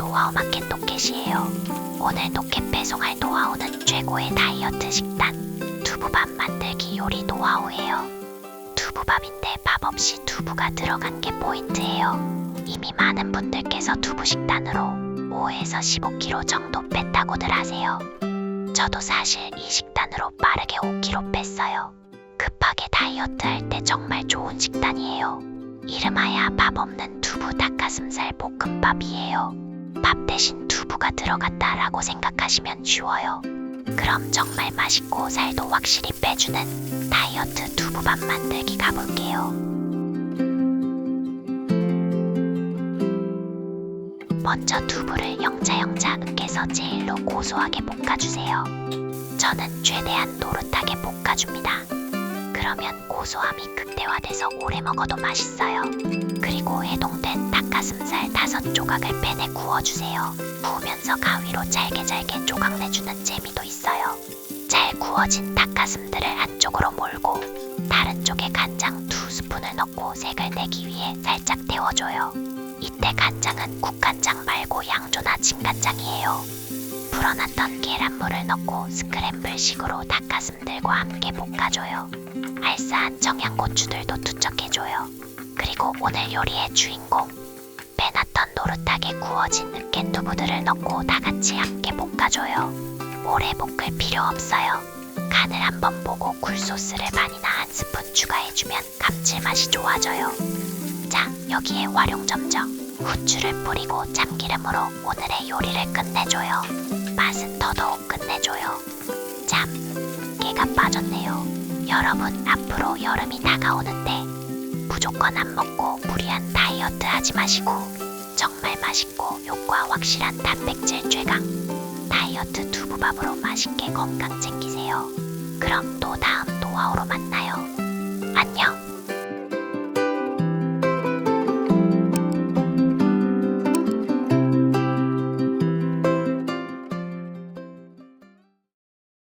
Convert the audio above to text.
노하우 마켓 노켓이에요. 오늘 노켓 배송할 노하우는 최고의 다이어트 식단 두부밥 만들기 요리 노하우예요. 두부밥인데 밥 없이 두부가 들어간 게 포인트예요. 이미 많은 분들께서 두부 식단으로 5에서 15kg 정도 뺐다고들 하세요. 저도 사실 이 식단으로 빠르게 5kg 뺐어요. 급하게 다이어트 할 때 정말 좋은 식단이에요. 이름하야 밥 없는 두부 닭가슴살 볶음밥이에요. 밥 대신 두부가 들어갔다라고 생각하시면 쉬워요. 그럼 정말 맛있고 살도 확실히 빼주는 다이어트 두부밥 만들기 가볼게요. 먼저 두부를 영자영자 으깨서 제일로 고소하게 볶아주세요. 저는 최대한 노릇하게 볶아줍니다. 그러면 고소함이 극대화돼서 오래 먹어도 맛있어요. 그리고 해동된 닭 가슴살 다섯 조각을 팬에 구워주세요. 구우면서 가위로 잘게 잘게 조각 내주는 재미도 있어요. 잘 구워진 닭가슴들을 한쪽으로 몰고 다른 쪽에 간장 두 스푼을 넣고 색을 내기 위해 살짝 데워줘요. 이때 간장은 국간장 말고 양조나 진간장이에요. 불어났던 계란물을 넣고 스크램블식으로 닭가슴들과 함께 볶아줘요. 알싸한 청양고추들도 투척해줘요. 그리고 오늘 요리의 주인공 빼놨던 노릇하게 구워진 으깬 두부들을 넣고 다 같이 함께 볶아줘요. 오래 볶을 필요 없어요. 간을 한번 보고 굴소스를 반이나 한 스푼 추가해주면 감칠맛이 좋아져요. 자, 여기에 활용점정 후추를 뿌리고 참기름으로 오늘의 요리를 끝내줘요. 맛은 더더욱 끝내줘요. 참, 깨가 빠졌네요. 여러분, 앞으로 여름이 다가오는데 무조건 안 먹고 무리한 다이어트 하지 마시고 정말 맛있고 효과 확실한 단백질 최강 다이어트 두부밥으로 맛있게 건강 챙기세요. 그럼 또 다음 노하우로 만나요.